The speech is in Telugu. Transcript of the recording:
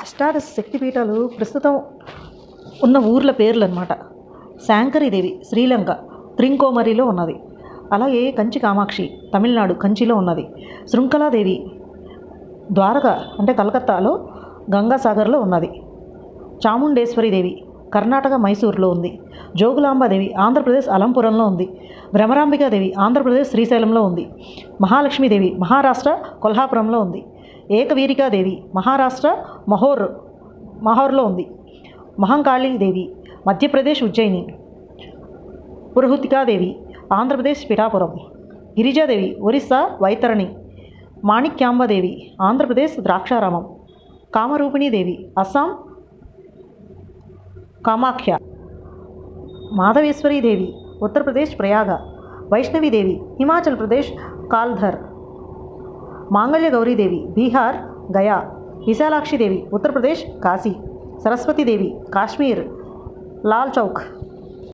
అష్టాదశ శక్తిపీఠాలు ప్రస్తుతం ఉన్న ఊర్ల పేర్లు అనమాట శాంకరీదేవి శ్రీలంక త్రింకోమరిలో ఉన్నది. అలాగే కంచి కామాక్షి తమిళనాడు కంచిలో ఉన్నది. శృంఖలాదేవి ద్వారక అంటే కలకత్తాలో గంగాసాగర్లో ఉన్నది. చాముండేశ్వరిదేవి కర్ణాటక మైసూర్లో ఉంది. జోగులాంబాదేవి ఆంధ్రప్రదేశ్ అలంపురంలో ఉంది. భ్రమరాంబికాదేవి ఆంధ్రప్రదేశ్ శ్రీశైలంలో ఉంది. మహాలక్ష్మీదేవి మహారాష్ట్ర కొల్హాపురంలో ఉంది. ఏకవీరికాదేవి మహారాష్ట్ర మహోర్ మహోర్లో ఉంది. మహంకాళీదేవి మధ్యప్రదేశ్ ఉజ్జయిని. పురహుతికాదేవి ఆంధ్రప్రదేశ్ పిఠాపురం. గిరిజాదేవి ఒరిస్సా వైతరణి. మాణిక్యాంబదేవి ఆంధ్రప్రదేశ్ ద్రాక్షారామం. కామరూపిణీదేవి అస్సాం కామాఖ్య. మాధవేశ్వరీదేవి ఉత్తరప్రదేశ్ ప్రయాగ. వైష్ణవీదేవి హిమాచల్ ప్రదేశ్ కాల్ధర్. మాంగళ్య గౌరీదేవి బీహార్ గయా విశాలాక్షిదేవి ఉత్తరప్రదేశ్ కాశీ సరస్వతీదేవి కాశ్మీర్ లాల్ చౌక్.